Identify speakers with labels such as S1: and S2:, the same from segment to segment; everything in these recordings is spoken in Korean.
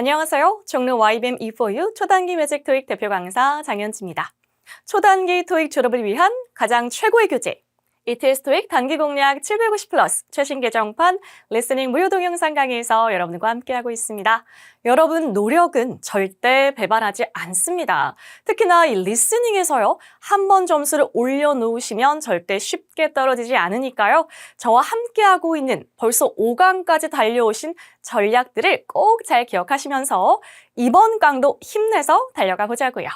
S1: 안녕하세요. 종로 YBM E4U 초단기 매직 토익 대표 강사 장현지입니다. 초단기 토익 졸업을 위한 가장 최고의 교재 ETS 토익 단기 공략 750 플러스 최신 개정판 리스닝 무료 동영상 강의에서 여러분과 함께하고 있습니다. 여러분 노력은 절대 배반하지 않습니다. 특히나 이 리스닝에서요. 한 번 점수를 올려놓으시면 절대 쉽게 떨어지지 않으니까요. 저와 함께하고 있는 벌써 5강까지 달려오신 전략들을 꼭 잘 기억하시면서 이번 강도 힘내서 달려가 보자고요.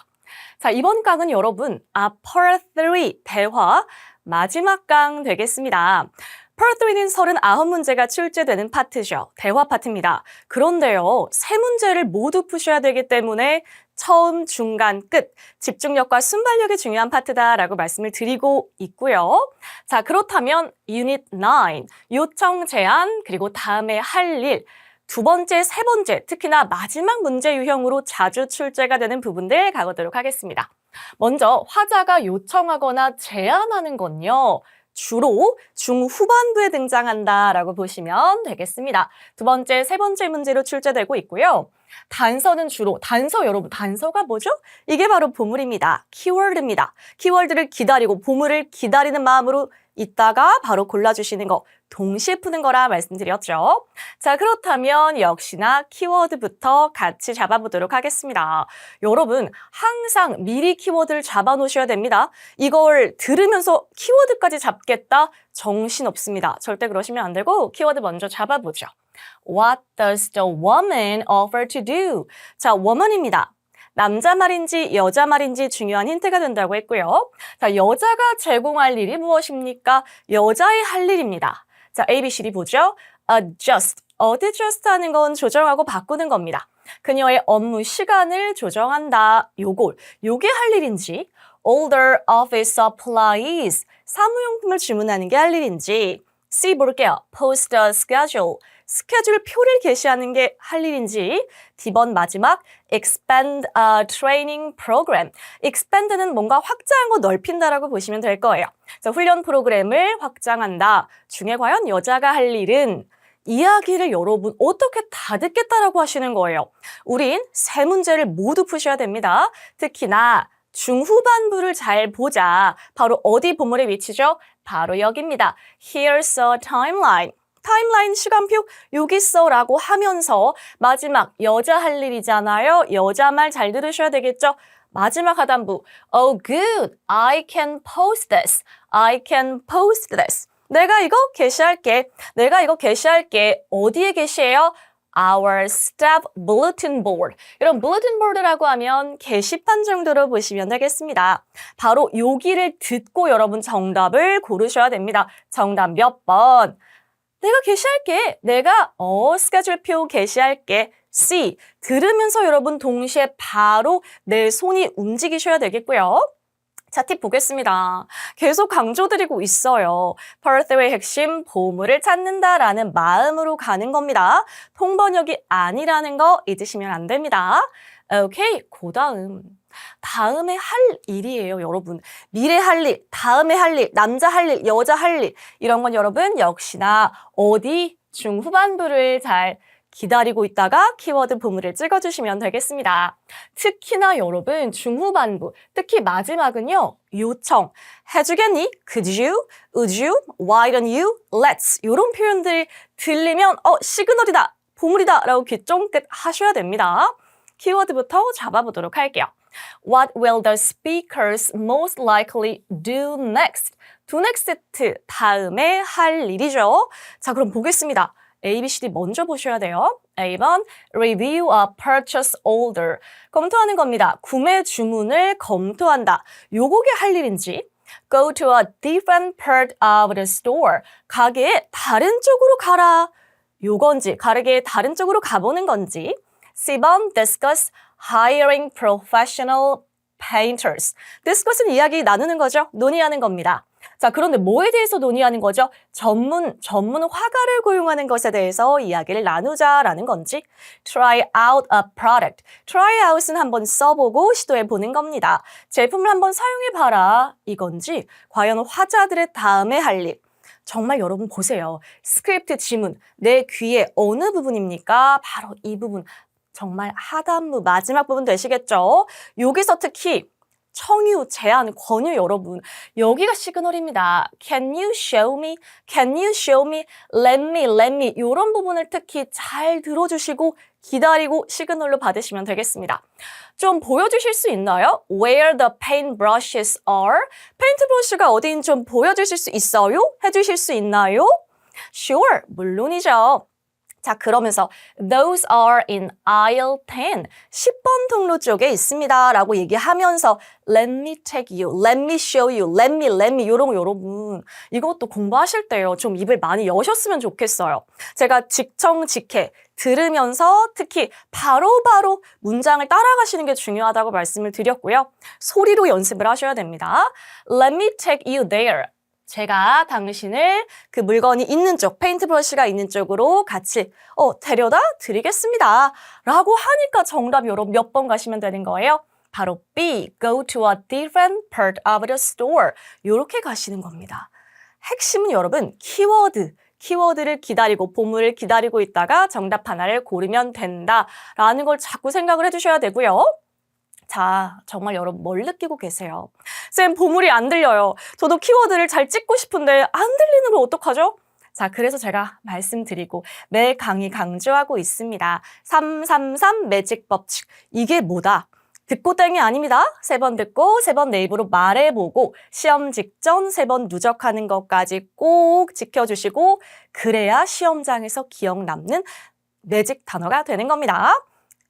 S1: 자, 이번 강은 여러분, 아, Part 3 대화 마지막 강 되겠습니다. 3는 39문제가 출제되는 파트죠. 대화 파트입니다. 그런데요, 세 문제를 모두 푸셔야 되기 때문에 처음, 중간, 끝, 집중력과 순발력이 중요한 파트다라고 말씀을 드리고 있고요. 자, 그렇다면 유닛 9, 요청 제안, 그리고 다음에 할 일, 두 번째, 세 번째, 특히나 마지막 문제 유형으로 자주 출제가 되는 부분들 가보도록 하겠습니다. 먼저 화자가 요청하거나 제안하는 건요. 주로 중후반부에 등장한다라고 보시면 되겠습니다. 두 번째, 세 번째 문제로 출제되고 있고요. 단서는 주로, 단서 여러분, 단서가 뭐죠? 이게 바로 보물입니다. 키워드입니다. 키워드를 기다리고 보물을 기다리는 마음으로 있다가 바로 골라주시는 거 동시에 푸는 거라 말씀드렸죠. 자, 그렇다면 역시나 키워드부터 같이 잡아보도록 하겠습니다. 여러분, 항상 미리 키워드를 잡아놓으셔야 됩니다. 이걸 들으면서 키워드까지 잡겠다? 정신 없습니다. 절대 그러시면 안 되고 키워드 먼저 잡아보죠. What does the woman offer to do? 자, woman입니다. 남자 말인지 여자 말인지 중요한 힌트가 된다고 했고요. 자, 여자가 제공할 일이 무엇입니까? 여자의 할 일입니다. 자, A, B, C, D 보죠. adjust. adjust 하는 건 조정하고 바꾸는 겁니다. 그녀의 업무 시간을 조정한다. 요걸, 요게 할 일인지, older office supplies. 사무용품을 주문하는 게 할 일인지, C 볼게요. post a schedule. 스케줄 표를 게시하는 게 할 일인지 D번 마지막 expand a training program. expand는 뭔가 확장하고 넓힌다라고 보시면 될 거예요. 자, 훈련 프로그램을 확장한다. 중에 과연 여자가 할 일은 이야기를 여러분 어떻게 다 듣겠다라고 하시는 거예요. 우린 세 문제를 모두 푸셔야 됩니다. 특히나 중후반부를 잘 보자. 바로 어디 보물에 위치죠? 바로 여기입니다. Here's a timeline. 타임라인 시간표 여기 있어라고 하면서 마지막 여자 할 일이잖아요. 여자 말 잘 들으셔야 되겠죠? 마지막 하단부 Oh good, I can post this. I can post this. 내가 이거 게시할게. 내가 이거 게시할게. 어디에 게시해요? Our staff bulletin board. 이런 bulletin board라고 하면 게시판 정도로 보시면 되겠습니다. 바로 여기를 듣고 여러분 정답을 고르셔야 됩니다. 정답 몇 번? 내가 게시할게. 내가 어 스케줄표 게시할게. C. 들으면서 여러분 동시에 바로 내 손이 움직이셔야 되겠고요. 자, 팁 보겠습니다. 계속 강조드리고 있어요. 퍼스웨의 핵심 보물을 찾는다라는 마음으로 가는 겁니다. 통번역이 아니라는 거 잊으시면 안 됩니다. 오케이, 그 다음. 다음에 할 일이에요, 여러분. 미래 할 일, 다음에 할 일, 남자 할 일, 여자 할 일. 이런 건 여러분 역시나 어디 중후반부를 잘 기다리고 있다가 키워드 보물을 찍어주시면 되겠습니다. 특히나 여러분 중후반부, 특히 마지막은요. 요청, 해주겠니? Could you? Would you? Why don't you? Let's 이런 표현들 들리면 어 시그널이다, 보물이다 라고 귀 쫑긋 하셔야 됩니다. 키워드부터 잡아보도록 할게요. What will the speakers most likely do next? do next 다음에 할 일이죠. 자, 그럼 보겠습니다. A, B, C, D 먼저 보셔야 돼요. A번 review a purchase order. 검토하는 겁니다. 구매 주문을 검토한다. 요거게 할 일인지 go to a different part of the store. 가게의 다른 쪽으로 가라. 요건지 가게의 다른 쪽으로 가보는 건지 C번 discuss hiring professional painters. discuss은 이야기 나누는 거죠. 논의하는 겁니다. 자, 그런데 뭐에 대해서 논의하는 거죠? 전문, 전문 화가를 고용하는 것에 대해서 이야기를 나누자라는 건지 try out a product. try out은 한번 써보고 시도해 보는 겁니다. 제품을 한번 사용해 봐라 이건지 과연 화자들의 다음에 할 일. 정말 여러분 보세요. 스크립트 지문, 내 귀의 어느 부분입니까? 바로 이 부분. 정말 하단부 마지막 부분 되시겠죠? 여기서 특히 청유, 제한, 권유 여러분. 여기가 시그널입니다. Can you show me? Can you show me? Let me, let me. 이런 부분을 특히 잘 들어주시고 기다리고 시그널로 받으시면 되겠습니다. 좀 보여주실 수 있나요? Where the paint brushes are? 페인트 브러쉬가 어디인 좀 보여주실 수 있어요? 해주실 수 있나요? Sure, 물론이죠. 자, 그러면서 those are in aisle 10. 10번 통로 쪽에 있습니다. 라고 얘기하면서 let me take you, let me show you, let me, let me 요런 거 여러분 이것도 공부하실 때요. 좀 입을 많이 여셨으면 좋겠어요. 제가 직청 직해 들으면서 특히 바로 바로 문장을 따라가시는 게 중요하다고 말씀을 드렸고요. 소리로 연습을 하셔야 됩니다. Let me take you there. 제가 당신을 그 물건이 있는 쪽, 페인트 브러쉬가 있는 쪽으로 같이 어, 데려다 드리겠습니다. 라고 하니까 정답 여러분 몇 번 가시면 되는 거예요? 바로 B, go to a different part of the store. 이렇게 가시는 겁니다. 핵심은 여러분 키워드, 키워드를 기다리고 보물을 기다리고 있다가 정답 하나를 고르면 된다라는 걸 자꾸 생각을 해주셔야 되고요. 자, 정말 여러분 뭘 느끼고 계세요? 쌤, 보물이 안 들려요. 저도 키워드를 잘 찍고 싶은데 안 들리는 걸 어떡하죠? 자, 그래서 제가 말씀드리고 매 강의 강조하고 있습니다. 333 매직 법칙. 이게 뭐다? 듣고 땡이 아닙니다. 세 번 듣고 세 번 내 입으로 말해보고 시험 직전 세 번 누적하는 것까지 꼭 지켜주시고 그래야 시험장에서 기억 남는 매직 단어가 되는 겁니다.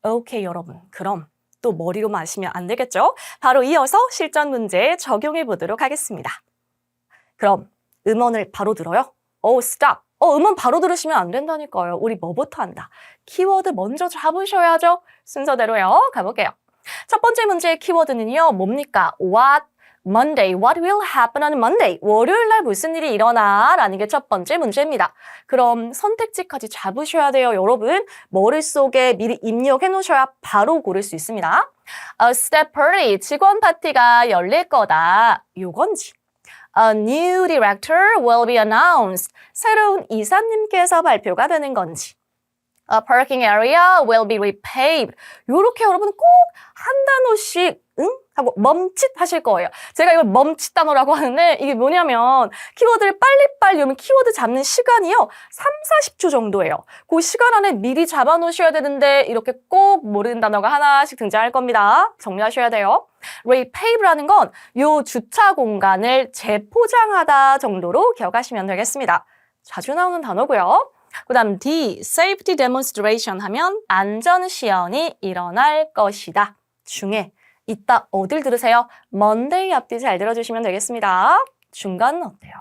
S1: 오케이 여러분 그럼 또 머리로 마시면 안 되겠죠? 바로 이어서 실전 문제 적용해 보도록 하겠습니다. 그럼 음원을 바로 들어요? 오, 스탑. 어, 음원 바로 들으시면 안 된다니까요. 우리 뭐부터 한다? 키워드 먼저 잡으셔야죠. 순서대로요. 가볼게요. 첫 번째 문제의 키워드는요. 뭡니까? What Monday. What will happen on Monday? 월요일 날 무슨 일이 일어나? 라는 게 첫 번째 문제입니다. 그럼 선택지까지 잡으셔야 돼요, 여러분. 머릿속에 미리 입력해 놓으셔야 바로 고를 수 있습니다. A step party. 직원 파티가 열릴 거다. 요건지. A new director will be announced. 새로운 이사님께서 발표가 되는 건지. A parking area will be repaved. 요렇게 여러분 꼭 한 단어씩 응? 하고 멈칫 하실 거예요. 제가 이걸 멈칫 단어라고 하는데 이게 뭐냐면 키워드를 빨리빨리 오면 키워드 잡는 시간이요. 3, 40초 정도예요. 그 시간 안에 미리 잡아 놓으셔야 되는데 이렇게 꼭 모르는 단어가 하나씩 등장할 겁니다. 정리하셔야 돼요. repave라는 건 요 주차 공간을 재포장하다 정도로 기억하시면 되겠습니다. 자주 나오는 단어고요. 그 다음 D, safety demonstration 하면 안전 시연이 일어날 것이다. 중에 이따 어딜 들으세요? Monday 앞뒤 잘 들어주시면 되겠습니다. 중간은 어때요?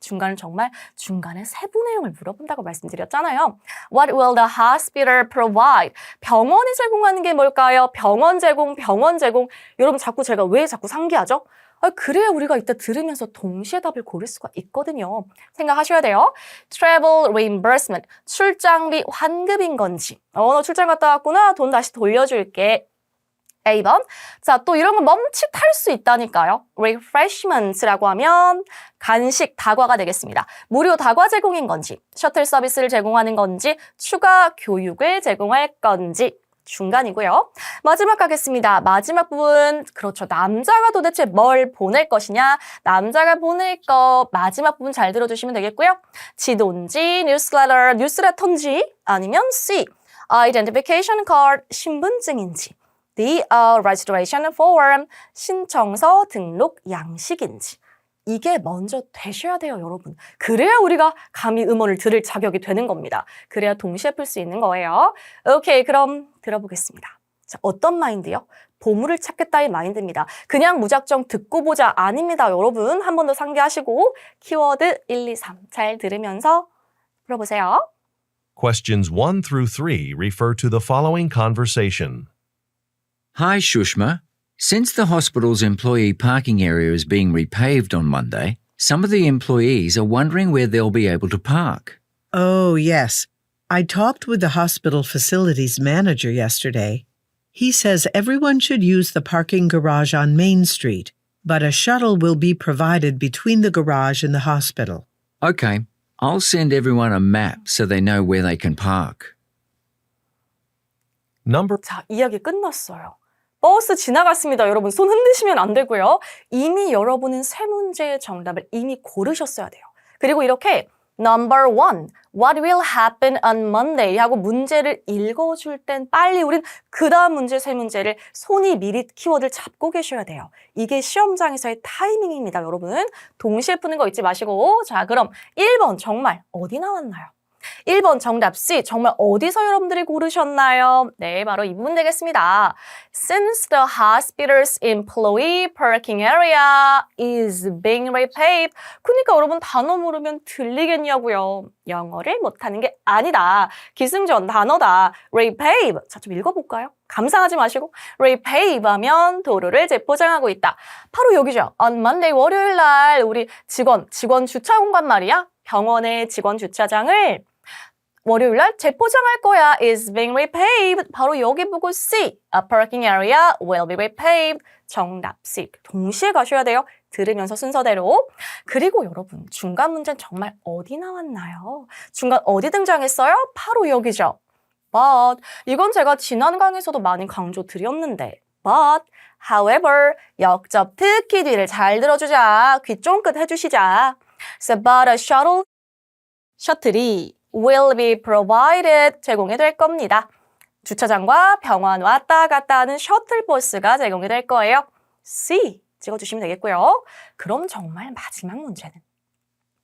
S1: 중간은 정말 중간에 세부 내용을 물어본다고 말씀드렸잖아요. What will the hospital provide? 병원이 제공하는 게 뭘까요? 병원 제공, 병원 제공. 여러분 자꾸 제가 왜 자꾸 상기하죠? 아, 그래야 우리가 이따 들으면서 동시에 답을 고를 수가 있거든요. 생각하셔야 돼요. Travel reimbursement. 출장비 환급인 건지. 어, 너 출장 갔다 왔구나. 돈 다시 돌려줄게. A번. 자, 또 이런 건 멈칫할 수 있다니까요. refreshments라고 하면 간식, 다과가 되겠습니다. 무료 다과 제공인 건지, 셔틀 서비스를 제공하는 건지, 추가 교육을 제공할 건지, 중간이고요. 마지막 가겠습니다. 마지막 부분, 그렇죠. 남자가 도대체 뭘 보낼 것이냐? 남자가 보낼 거 마지막 부분 잘 들어주시면 되겠고요. 지도인지, 뉴스레터, 뉴스레터인지, 아니면 C, identification card, 신분증인지, the uh, registration form, 신청서 등록 양식인지. 이게 먼저 되셔야 돼요, 여러분. 그래야 우리가 감히 음원을 들을 자격이 되는 겁니다. 그래야 동시에 풀 수 있는 거예요. 오케이, 그럼 들어보겠습니다. 자, 어떤 마인드요? 보물을 찾겠다의 마인드입니다. 그냥 무작정 듣고 보자 아닙니다, 여러분. 한 번 더 상기하시고 키워드 1, 2, 3 잘 들으면서 풀어보세요.
S2: Questions 1 through 3 refer to the following conversation.
S3: Hi, Shushma. Since the hospital's employee parking area is being repaved on Monday, some of the employees are wondering where they'll be able to park.
S4: Oh, yes. I talked with the hospital facilities manager yesterday. He says everyone should use the parking garage on Main Street, but a shuttle will be provided between the garage and the hospital.
S3: Okay, I'll send everyone a map so they know where they can park.
S2: Number
S1: 자, 이야기 끝났어요. 버스 지나갔습니다. 여러분, 손 흔드시면 안 되고요. 이미 여러분은 세 문제의 정답을 이미 고르셨어야 돼요. 그리고 이렇게 number one, what will happen on Monday 하고 문제를 읽어줄 땐 빨리 우린 그 다음 문제 세 문제를 손이 미리 키워드를 잡고 계셔야 돼요. 이게 시험장에서의 타이밍입니다, 여러분. 동시에 푸는 거 잊지 마시고. 자, 그럼 1번 정말 어디 나왔나요? 1번 정답 C. 정말 어디서 여러분들이 고르셨나요? 네, 바로 이 부분 되겠습니다. Since the hospital's employee parking area is being repaved. 그러니까 여러분 단어 모르면 들리겠냐고요. 영어를 못하는 게 아니다. 기승전 단어다. repave. 자, 좀 읽어볼까요? 감상하지 마시고 repave 하면 도로를 재포장하고 있다. 바로 여기죠. On Monday 월요일 날 우리 직원, 직원 주차 공간 말이야. 병원의 직원 주차장을 월요일 날 재포장할 거야. is being repaved. 바로 여기 보고 C. A parking area will be repaved. 정답 C. 동시에 가셔야 돼요. 들으면서 순서대로. 그리고 여러분, 중간 문제는 정말 어디 나왔나요? 중간 어디 등장했어요? 바로 여기죠. But 이건 제가 지난 강에서도 많이 강조 드렸는데 But however 역접 특히 뒤를 잘 들어주자. 귀 쫑긋 해주시자. So but a shuttle 셔틀이 will be provided 제공이 될 겁니다. 주차장과 병원 왔다 갔다 하는 셔틀버스가 제공이 될 거예요. C 찍어주시면 되겠고요. 그럼 정말 마지막 문제는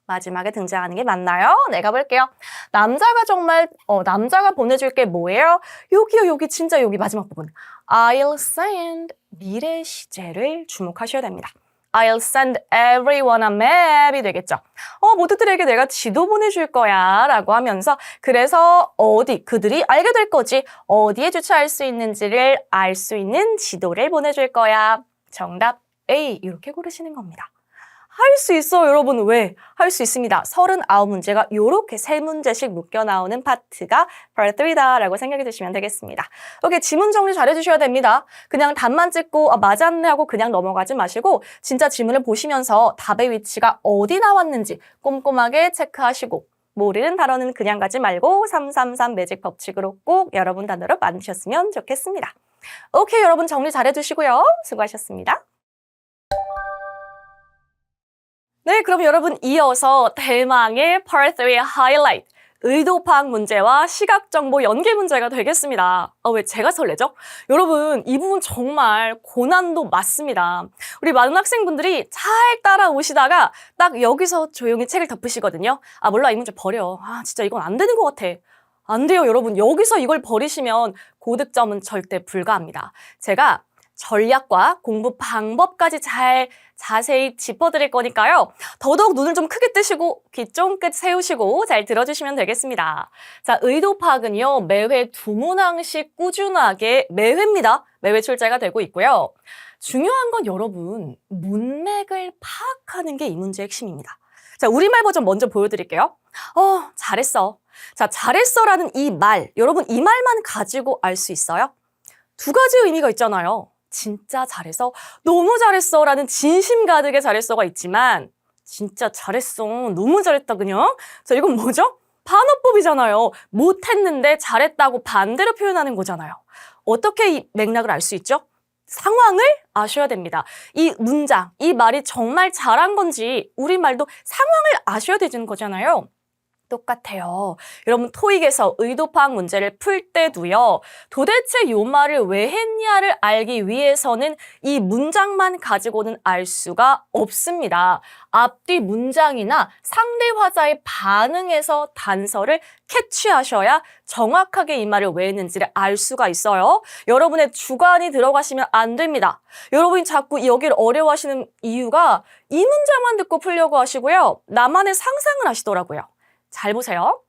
S1: 마지막에 등장하는 게 맞나요? 내가 볼게요. 남자가 정말 어, 남자가 보내줄 게 뭐예요? 여기요 여기 진짜 여기 마지막 부분. I'll send 미래 시제를 주목하셔야 됩니다. I'll send everyone a map이 되겠죠. 어, 모두들에게 내가 지도 보내줄 거야 라고 하면서 그래서 어디 그들이 알게 될 거지 어디에 주차할 수 있는지를 알 수 있는 지도를 보내줄 거야. 정답 A 이렇게 고르시는 겁니다. 할 수 있어 여러분 왜? 할 수 있습니다. 39문제가 이렇게 세 문제씩 묶여 나오는 파트가 part 3다 라고 생각해 주시면 되겠습니다. 이렇게 지문 정리 잘 해주셔야 됩니다. 그냥 답만 찍고 아, 맞았네 하고 그냥 넘어가지 마시고 진짜 지문을 보시면서 답의 위치가 어디 나왔는지 꼼꼼하게 체크하시고 모르는 단어는 그냥 가지 말고 333 매직 법칙으로 꼭 여러분 단어로 만드셨으면 좋겠습니다. 오케이 여러분 정리 잘 해두시고요. 수고하셨습니다. 네, 그럼 여러분 이어서 대망의 Part 3의 하이라이트. 의도 파악 문제와 시각 정보 연계 문제가 되겠습니다. 아, 왜 제가 설레죠? 여러분, 이 부분 정말 고난도 맞습니다. 우리 많은 학생분들이 잘 따라오시다가 딱 여기서 조용히 책을 덮으시거든요. 아, 몰라, 이 문제 버려. 아, 진짜 이건 안 되는 것 같아. 안 돼요, 여러분. 여기서 이걸 버리시면 고득점은 절대 불가합니다. 제가 전략과 공부 방법까지 잘 자세히 짚어드릴 거니까요. 더더욱 눈을 좀 크게 뜨시고 귀 쫑긋 세우시고 잘 들어주시면 되겠습니다. 자, 의도 파악은요. 매회 두 문항씩 꾸준하게 매회입니다. 매회 출제가 되고 있고요. 중요한 건 여러분 문맥을 파악하는 게 이 문제의 핵심입니다. 자, 우리말 버전 먼저 보여드릴게요. 어, 잘했어. 자, 잘했어라는 이 말, 여러분 이 말만 가지고 알 수 있어요? 두 가지 의미가 있잖아요. 진짜 잘했어, 너무 잘했어 라는 진심 가득의 잘했어가 있지만 진짜 잘했어, 너무 잘했다 그냥. 자, 이건 뭐죠? 반어법이잖아요. 못했는데 잘했다고 반대로 표현하는 거잖아요. 어떻게 이 맥락을 알 수 있죠? 상황을 아셔야 됩니다. 이 문장, 이 말이 정말 잘한 건지 우리말도 상황을 아셔야 되는 거잖아요. 똑같아요. 여러분 토익에서 의도 파악 문제를 풀 때도요. 도대체 요 말을 왜 했냐를 알기 위해서는 이 문장만 가지고는 알 수가 없습니다. 앞뒤 문장이나 상대 화자의 반응에서 단서를 캐치하셔야 정확하게 이 말을 왜 했는지를 알 수가 있어요. 여러분의 주관이 들어가시면 안 됩니다. 여러분이 자꾸 여기를 어려워하시는 이유가 이 문장만 듣고 풀려고 하시고요. 나만의 상상을 하시더라고요. 잘 보세요.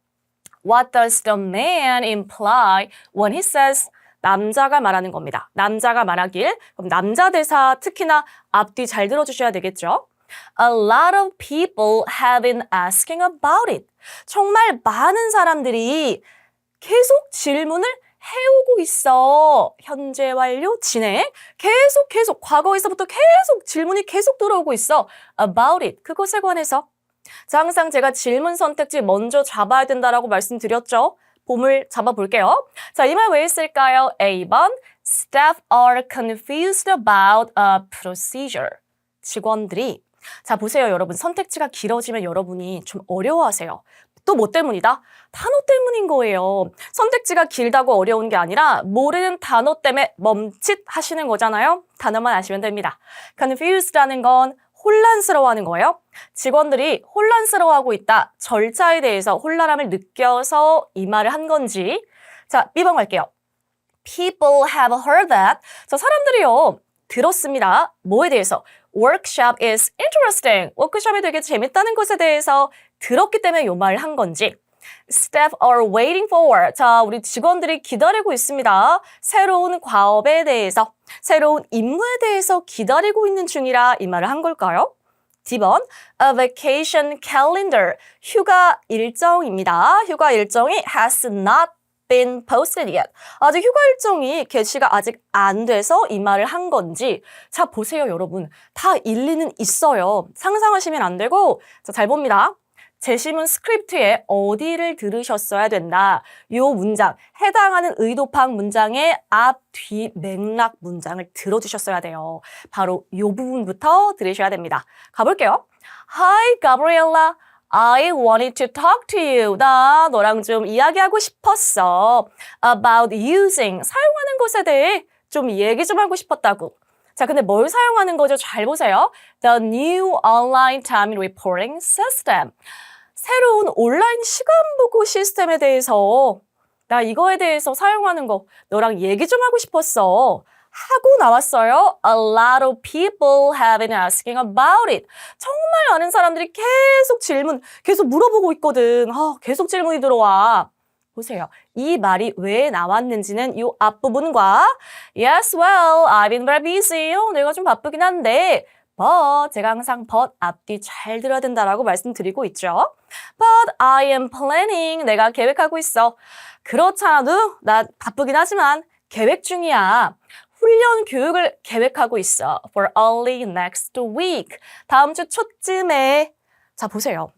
S1: What does the man imply when he says 남자가 말하는 겁니다. 남자가 말하길. 그럼 남자 대사 특히나 앞뒤 잘 들어주셔야 되겠죠. A lot of people have been asking about it. 정말 많은 사람들이 계속 질문을 해오고 있어. 현재 완료 진행. 계속 계속 과거에서부터 계속 질문이 계속 들어오고 있어. About it. 그것에 관해서. 자, 항상 제가 질문 선택지 먼저 잡아야 된다라고 말씀드렸죠. 보물 잡아볼게요. 자, 이 말 왜 있을까요? A번 Staff are confused about a procedure. 직원들이 자, 보세요, 여러분. 선택지가 길어지면 여러분이 좀 어려워하세요. 또 뭐 때문이다? 단어 때문인 거예요. 선택지가 길다고 어려운 게 아니라 모르는 단어 때문에 멈칫 하시는 거잖아요. 단어만 아시면 됩니다. confused라는 건 혼란스러워하는 거예요. 직원들이 혼란스러워하고 있다. 절차에 대해서 혼란함을 느껴서 이 말을 한 건지. 자, B번 갈게요. People have heard that. 자, 사람들이요. 들었습니다. 뭐에 대해서? Workshop is interesting. 워크숍이 되게 재밌다는 것에 대해서 들었기 때문에 요 말을 한 건지. Staff are waiting for. 자, 우리 직원들이 기다리고 있습니다. 새로운 과업에 대해서, 새로운 임무에 대해서 기다리고 있는 중이라 이 말을 한 걸까요? D번, a vacation calendar. 휴가 일정입니다. 휴가 일정이 has not been posted yet. 아직 휴가 일정이 게시가 아직 안 돼서 이 말을 한 건지. 자, 보세요, 여러분. 다 일리는 있어요. 상상하시면 안 되고. 자, 잘 봅니다. 제시문 스크립트에 어디를 들으셨어야 된다. 요 문장, 해당하는 의도 파악 문장의 앞, 뒤, 맥락 문장을 들어주셨어야 돼요. 바로 요 부분부터 들으셔야 됩니다. 가볼게요. Hi, Gabriella. I wanted to talk to you. 나 너랑 좀 이야기하고 싶었어. About using. 사용하는 것에 대해 좀 얘기 좀 하고 싶었다고. 자, 근데 뭘 사용하는 거죠? 잘 보세요. The new online time reporting system. 새로운 온라인 시간 보고 시스템에 대해서 나 이거에 대해서 사용하는 거 너랑 얘기 좀 하고 싶었어. 하고 나왔어요. A lot of people have been asking about it. 정말 많은 사람들이 계속 질문, 계속 물어보고 있거든. 아, 계속 질문이 들어와. 보세요. 이 말이 왜 나왔는지는 이 앞부분과 Yes, well, I've been very busy. 어, 내가 좀 바쁘긴 한데 but 제가 항상 but 앞뒤 잘 들어야 된다라고 말씀드리고 있죠. But I am planning. 내가 계획하고 있어. 그렇잖아도 나 바쁘긴 하지만 계획 중이야. 훈련 교육을 계획하고 있어. For early next week. 다음 주 초쯤에. 자, 보세요.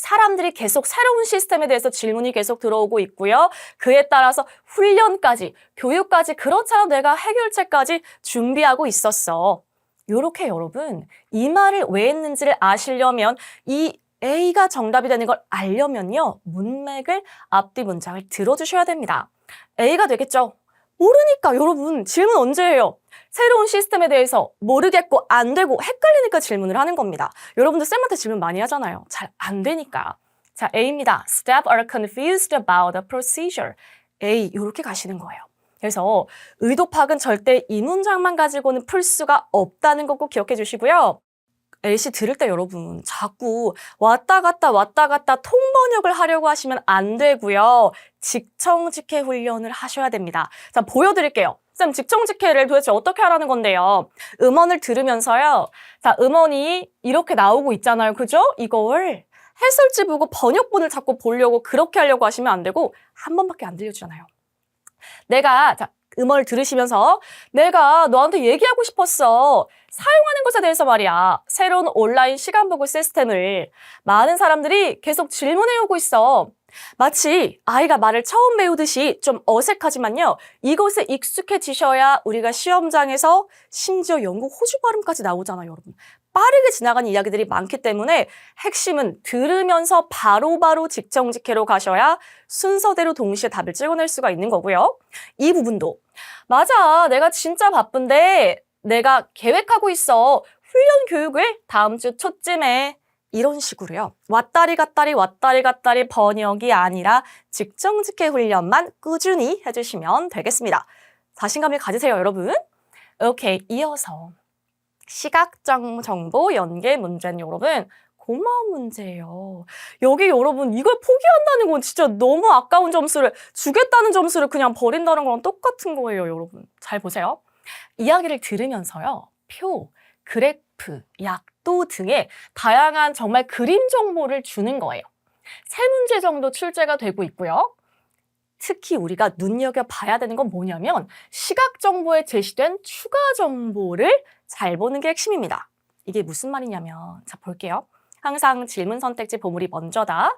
S1: 사람들이 계속 새로운 시스템에 대해서 질문이 계속 들어오고 있고요. 그에 따라서 훈련까지, 교육까지, 그렇잖아 내가 해결책까지 준비하고 있었어. 요렇게 여러분, 이 말을 왜 했는지를 아시려면 이 A가 정답이 되는 걸 알려면요. 문맥을 앞뒤 문장을 들어주셔야 됩니다. A가 되겠죠? 모르니까 여러분 질문 언제 해요? 새로운 시스템에 대해서 모르겠고 안 되고 헷갈리니까 질문을 하는 겁니다. 여러분들 쌤한테 질문 많이 하잖아요. 잘 안 되니까. 자, A입니다. Staff are confused about the procedure. A 이렇게 가시는 거예요. 그래서 의도 파악은 절대 이 문장만 가지고는 풀 수가 없다는 거 꼭 기억해 주시고요. LC 들을 때 여러분 자꾸 왔다 갔다 왔다 갔다 통번역을 하려고 하시면 안 되고요. 직청직해 훈련을 하셔야 됩니다. 자, 보여드릴게요. 쌤, 직청직해를 도대체 어떻게 하라는 건데요? 음원을 들으면서요. 자, 음원이 이렇게 나오고 있잖아요. 그죠? 이걸 해설지 보고 번역본을 자꾸 보려고 그렇게 하려고 하시면 안 되고 한 번밖에 안 들려주잖아요. 내가 자, 음원을 들으시면서 내가 너한테 얘기하고 싶었어. 사용하는 것에 대해서 말이야. 새로운 온라인 시간 보고 시스템을 많은 사람들이 계속 질문해 오고 있어. 마치 아이가 말을 처음 배우듯이 좀 어색하지만요. 이것에 익숙해지셔야 우리가 시험장에서 심지어 영국 호주 발음까지 나오잖아요, 여러분. 빠르게 지나가는 이야기들이 많기 때문에 핵심은 들으면서 바로 바로 직정직해로 가셔야 순서대로 동시에 답을 찍어낼 수가 있는 거고요. 이 부분도 맞아. 내가 진짜 바쁜데 내가 계획하고 있어. 훈련 교육을 다음 주 초쯤에 이런 식으로요. 왔다리 갔다리 왔다리 갔다리 번역이 아니라 직정직해 훈련만 꾸준히 해주시면 되겠습니다. 자신감을 가지세요, 여러분. 오케이, 이어서 시각적 정보 연계 문제는 여러분 고마운 문제예요. 여기 여러분 이걸 포기한다는 건 진짜 너무 아까운 점수를 주겠다는 점수를 그냥 버린다는 거랑 똑같은 거예요, 여러분. 잘 보세요. 이야기를 들으면서요. 표, 그래프, 약도 등의 다양한 정말 그림 정보를 주는 거예요. 세 문제 정도 출제가 되고 있고요. 특히 우리가 눈여겨봐야 되는 건 뭐냐면 시각 정보에 제시된 추가 정보를 잘 보는 게 핵심입니다. 이게 무슨 말이냐면 자 볼게요. 항상 질문 선택지 보물이 먼저다.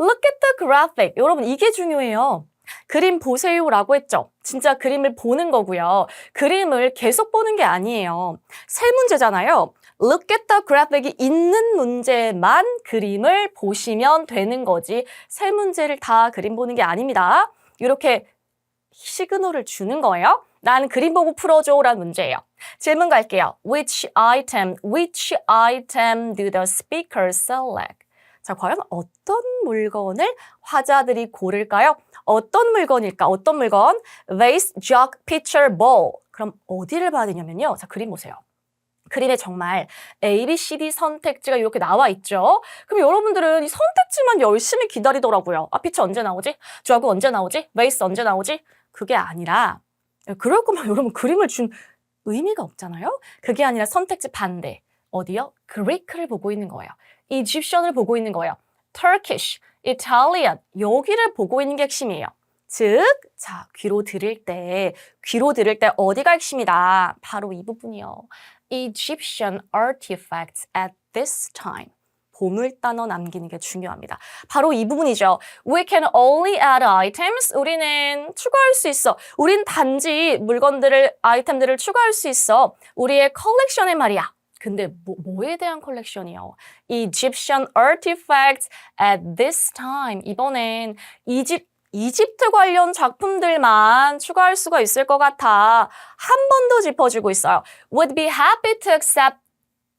S1: Look at the graphic. 여러분 이게 중요해요. 그림 보세요라고 했죠. 진짜 그림을 보는 거고요. 그림을 계속 보는 게 아니에요. 세 문제잖아요. Look at the graphic이 있는 문제만 그림을 보시면 되는 거지. 세 문제를 다 그림 보는 게 아닙니다. 이렇게 시그널을 주는 거예요. 난 그림 보고 풀어줘 라는 문제예요. 질문 갈게요. Which item, which item do the speakers select? 자, 과연 어떤 물건을 화자들이 고를까요? 어떤 물건일까? 어떤 물건? Vase, jug, pitcher, bowl. 그럼 어디를 봐야 되냐면요. 자, 그림 보세요. 그림에 정말 A, B, C, D 선택지가 이렇게 나와 있죠. 그럼 여러분들은 이 선택지만 열심히 기다리더라고요. 아, 피처 언제 나오지? 저하고 언제 나오지? 베이스 언제 나오지? 그게 아니라 그럴 거면 여러분 그림을 준 의미가 없잖아요. 그게 아니라 선택지 반대. 어디요? 그리크를 보고 있는 거예요. 이집션을 보고 있는 거예요. Turkish, Italian 여기를 보고 있는 게 핵심이에요. 즉, 자 귀로 들을 때 귀로 들을 때 어디가 핵심이다. 바로 이 부분이요. Egyptian artifacts at this time. 보물 단어 남기는 게 중요합니다. 바로 이 부분이죠. We can only add items. 우리는 추가할 수 있어. 우린 단지 물건들을, 아이템들을 추가할 수 있어. 우리의 컬렉션에 말이야. 근데 뭐, 뭐에 대한 컬렉션이요? Egyptian artifacts at this time. 이번엔 이집, 이집트 관련 작품들만 추가할 수가 있을 것 같아. 한 번 더 짚어주고 있어요. Would be happy to accept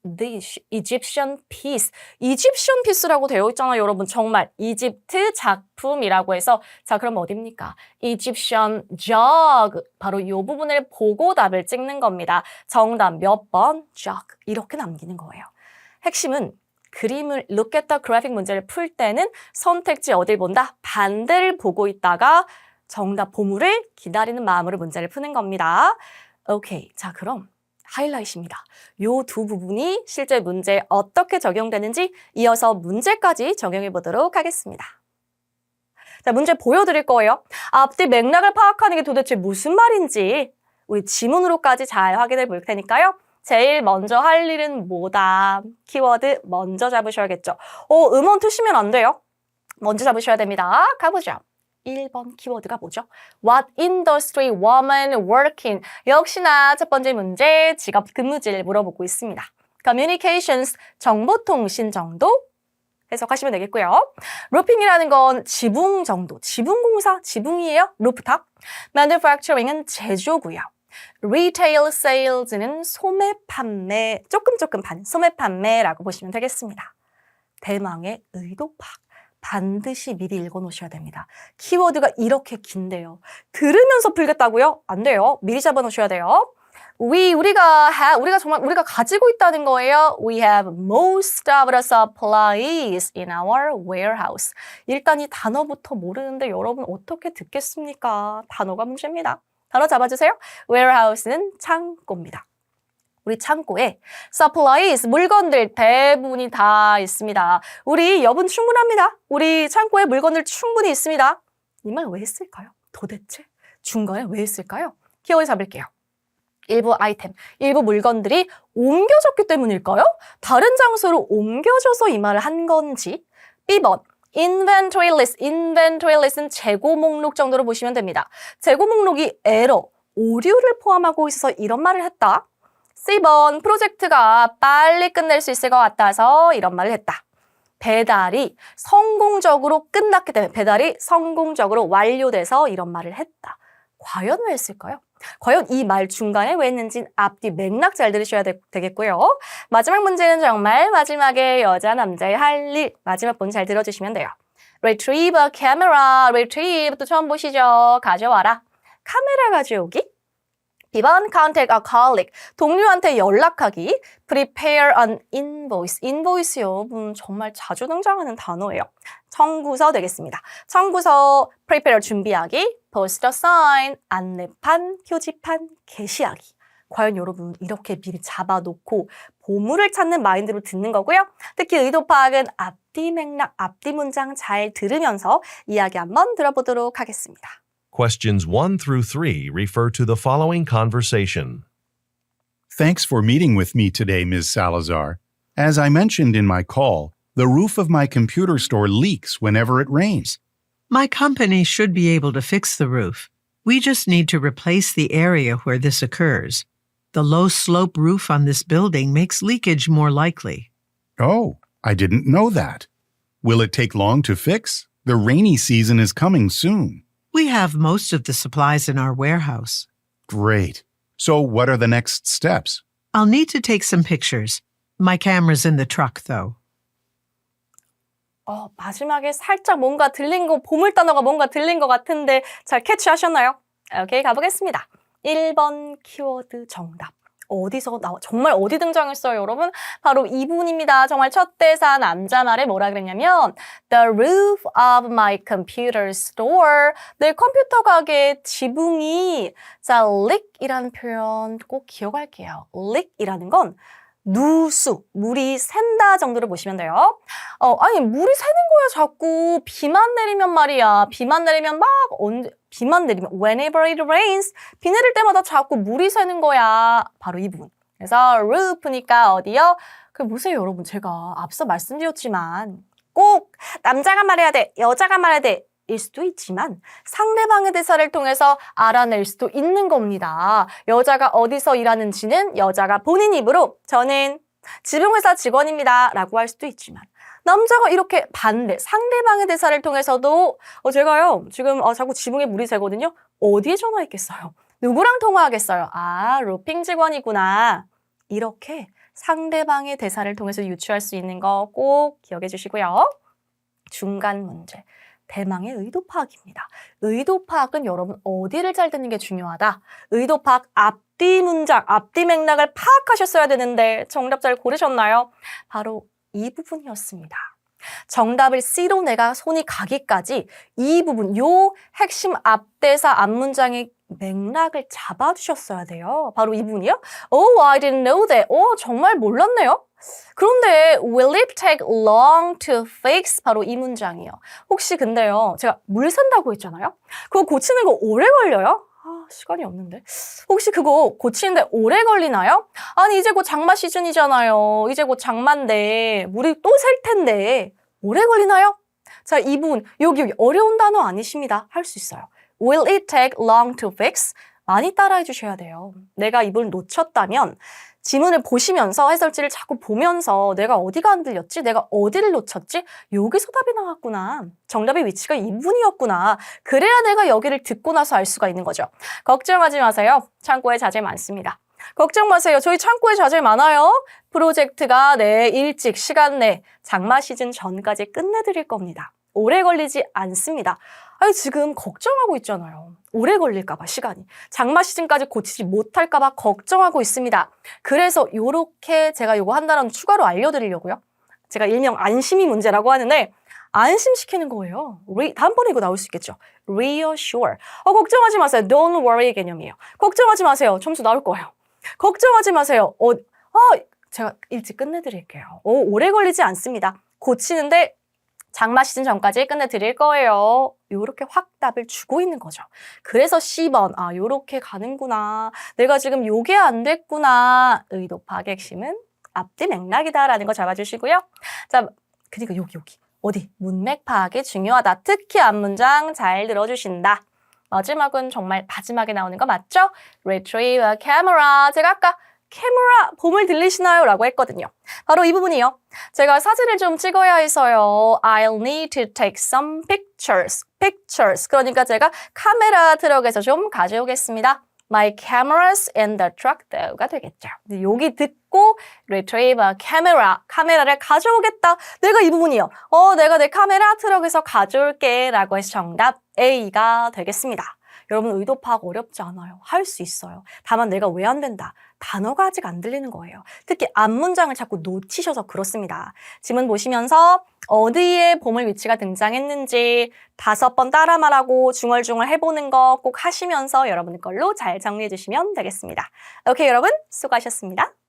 S1: the Egyptian piece. 이집션 피스라고 되어 있잖아요, 여러분. 정말 이집트 작품이라고 해서 자, 그럼 어딥니까? Egyptian jug. 바로 이 부분을 보고 답을 찍는 겁니다. 정답 몇 번? jug. 이렇게 남기는 거예요. 핵심은 그림을 look at the graphic 문제를 풀 때는 선택지 어딜 본다? 반대를 보고 있다가 정답 보물을 기다리는 마음으로 문제를 푸는 겁니다. 오케이. 자, 그럼 하이라이트입니다. 요 두 부분이 실제 문제에 어떻게 적용되는지 이어서 문제까지 적용해 보도록 하겠습니다. 자, 문제 보여드릴 거예요. 앞뒤 맥락을 파악하는 게 도대체 무슨 말인지 우리 지문으로까지 잘 확인해 볼 테니까요. 제일 먼저 할 일은 뭐다? 키워드 먼저 잡으셔야겠죠. 어, 음원 트시면 안 돼요. 먼저 잡으셔야 됩니다. 가보죠. 1번 키워드가 뭐죠? What industry woman working? 역시나 첫 번째 문제 직업 근무지를 물어보고 있습니다. Communications, 정보통신 정도? 해석하시면 되겠고요. 루핑이라는 건 지붕 정도, 지붕공사, 지붕이에요? 루프탑. Manufacturing은 제조고요. Retail sales는 소매 판매, 조금 조금 반, 소매 판매라고 보시면 되겠습니다. 대망의 의도 파악. 반드시 미리 읽어 놓으셔야 됩니다. 키워드가 이렇게 긴데요. 들으면서 풀겠다고요? 안 돼요. 미리 잡아 놓으셔야 돼요. We, 우리가, ha, 우리가 정말, 우리가 가지고 있다는 거예요. We have most of the supplies in our warehouse. 일단 이 단어부터 모르는데 여러분 어떻게 듣겠습니까? 단어가 문제입니다. 단어 잡아주세요. warehouse는 창고입니다. 우리 창고에 supplies, 물건들 대부분이 다 있습니다. 우리 여분 충분합니다. 우리 창고에 물건들 충분히 있습니다. 이 말 왜 했을까요? 도대체 중간에 왜 했을까요? 키워드 잡을게요. 일부 아이템, 일부 물건들이 옮겨졌기 때문일까요? 다른 장소로 옮겨져서 이 말을 한 건지. B번, inventory list, inventory list는 재고 목록 정도로 보시면 됩니다. 재고 목록이 에러, 오류를 포함하고 있어서 이런 말을 했다. C번, 프로젝트가 빨리 끝낼 수 있을 것 같아서 이런 말을 했다. 배달이 성공적으로 끝났기 때문에 배달이 성공적으로 완료돼서 이런 말을 했다. 과연 왜 했을까요? 과연 이 말 중간에 왜 했는지 앞뒤 맥락 잘 들으셔야 되, 되겠고요. 마지막 문제는 정말 마지막에 여자 남자의 할 일 마지막 분 잘 들어주시면 돼요. Retrieve a camera. Retrieve 또 처음 보시죠. 가져와라. 카메라 가져오기. B번 contact a colleague. 동료한테 연락하기. Prepare an invoice. invoice요. 음, 정말 자주 등장하는 단어예요. 청구서 되겠습니다. 청구서 prepare 준비하기. post a sign. 안내판, 표지판, 게시하기. 과연 여러분 이렇게 미리 잡아놓고 보물을 찾는 마인드로 듣는 거고요. 특히 의도 파악은 앞뒤 맥락, 앞뒤 문장 잘 들으면서 이야기 한번 들어보도록 하겠습니다.
S2: Questions 1 through 3 refer to the following conversation.
S5: Thanks for meeting with me today, Ms. Salazar. As I mentioned in my call, the roof of my computer store leaks whenever it rains.
S4: My company should be able to fix the roof. We just need to replace the area where this occurs. The low slope roof on this building makes leakage more likely.
S5: Oh, I didn't know that. Will it take long to fix? The rainy season is coming soon.
S4: We have most of the supplies in our warehouse.
S5: Great. So, what are the next steps?
S4: I'll need to take some pictures. My camera's in the truck, though.
S1: 어, 마지막에 살짝 뭔가 들린 거, 보물 단어가 뭔가 들린 것 같은데 잘 캐치하셨나요? 오케이, 가보겠습니다. 1번 키워드 정답. 어디서 나와, 정말 어디 등장했어요, 여러분? 바로 이분입니다. 정말 첫 대사 남자 말에 뭐라 그랬냐면, The roof of my computer store. 내 컴퓨터 가게 지붕이, 자, leak이라는 표현 꼭 기억할게요. leak이라는 건 누수, 물이 샌다 정도를 보시면 돼요. 어, 아니, 물이 새는 거야, 자꾸. 비만 내리면 말이야. 비만 내리면 막, 언제, 비만 내리면, whenever it rains. 비 내릴 때마다 자꾸 물이 새는 거야. 바로 이 부분. 그래서 roof니까 어디요? 그 보세요, 여러분. 제가 앞서 말씀드렸지만, 꼭 남자가 말해야 돼, 여자가 말해야 돼. 일 수도 있지만 상대방의 대사를 통해서 알아낼 수도 있는 겁니다. 여자가 어디서 일하는지는 여자가 본인 입으로 저는 지붕회사 직원입니다. 라고 할 수도 있지만 남자가 이렇게 반대, 상대방의 대사를 통해서도 어, 제가요, 지금 어, 자꾸 지붕에 물이 새거든요. 어디에 전화했겠어요? 누구랑 통화하겠어요? 아, 로핑 직원이구나. 이렇게 상대방의 대사를 통해서 유추할 수 있는 거 꼭 기억해 주시고요. 중간 문제. 대망의 의도 파악입니다. 의도 파악은 여러분 어디를 잘 듣는 게 중요하다. 의도 파악 앞뒤 문장, 앞뒤 맥락을 파악하셨어야 되는데 정답 잘 고르셨나요? 바로 이 부분이었습니다. 정답을 C로 내가 손이 가기까지 이 부분, 요 핵심 앞대사 앞문장의 맥락을 잡아주셨어야 돼요. 바로 이 부분이요. Oh, I didn't know that. 어, 정말 몰랐네요. 그런데 will it take long to fix? 바로 이 문장이에요. 혹시 근데요, 제가 물 샌다고 했잖아요? 그거 고치는 거 오래 걸려요? 아, 시간이 없는데. 혹시 그거 고치는데 오래 걸리나요? 아니, 이제 곧 장마 시즌이잖아요. 이제 곧 장마인데, 물이 또 셀 텐데, 오래 걸리나요? 자, 이 부분, 여기, 여기 어려운 단어 아니십니다. 할 수 있어요. Will it take long to fix? 많이 따라해 주셔야 돼요. 내가 이걸 놓쳤다면, 지문을 보시면서 해설지를 자꾸 보면서 내가 어디가 안 들렸지? 내가 어디를 놓쳤지? 여기서 답이 나왔구나. 정답의 위치가 이분이었구나. 그래야 내가 여기를 듣고 나서 알 수가 있는 거죠. 걱정하지 마세요. 창고에 자재 많습니다. 걱정 마세요. 저희 창고에 자재 많아요. 프로젝트가 네, 일찍 시간 내 장마 시즌 전까지 끝내드릴 겁니다. 오래 걸리지 않습니다. 아니, 지금 걱정하고 있잖아요. 오래 걸릴까봐, 시간이. 장마 시즌까지 고치지 못할까봐 걱정하고 있습니다. 그래서 요렇게 제가 요거 한 단원 추가로 알려드리려고요. 제가 일명 안심이 문제라고 하는데, 안심시키는 거예요. Re, 다음번에 이거 나올 수 있겠죠. reassure. 어, 걱정하지 마세요. don't worry 개념이에요. 걱정하지 마세요. 점수 나올 거예요. 걱정하지 마세요. 어, 아, 제가 일찍 끝내드릴게요. 어, 오래 걸리지 않습니다. 고치는데 장마 시즌 전까지 끝내드릴 거예요. 요렇게 확 답을 주고 있는 거죠. 그래서 C번, 아, 요렇게 가는구나. 내가 지금 요게 안 됐구나. 의도 파악의 핵심은 앞뒤 맥락이다라는 거 잡아주시고요. 자, 그리고 여기, 여기. 어디? 문맥 파악이 중요하다. 특히 앞문장 잘 들어주신다. 마지막은 정말 마지막에 나오는 거 맞죠? Retrieve. 제가 아까 캐머라 봄을 들리시나요? 라고 했거든요. 바로 이 부분이요. 제가 사진을 좀 찍어야 해서요. I'll need to take some pictures. pictures. 그러니까 제가 카메라 트럭에서 좀 가져오겠습니다. My cameras in the truck though가 되겠죠. 여기 듣고 retrieve a camera. 카메라를 가져오겠다. 내가 이 부분이요. 어, 내가 내 카메라 트럭에서 가져올게. 라고 해서 정답 A가 되겠습니다. 여러분 의도 파악 어렵지 않아요. 할 수 있어요. 다만 내가 왜 안 된다. 단어가 아직 안 들리는 거예요. 특히 앞 문장을 자꾸 놓치셔서 그렇습니다. 지문 보시면서 어디에 보물 위치가 등장했는지 다섯 번 따라 말하고 중얼중얼 해보는 거 꼭 하시면서 여러분 걸로 잘 정리해 주시면 되겠습니다. 오케이 여러분 수고하셨습니다.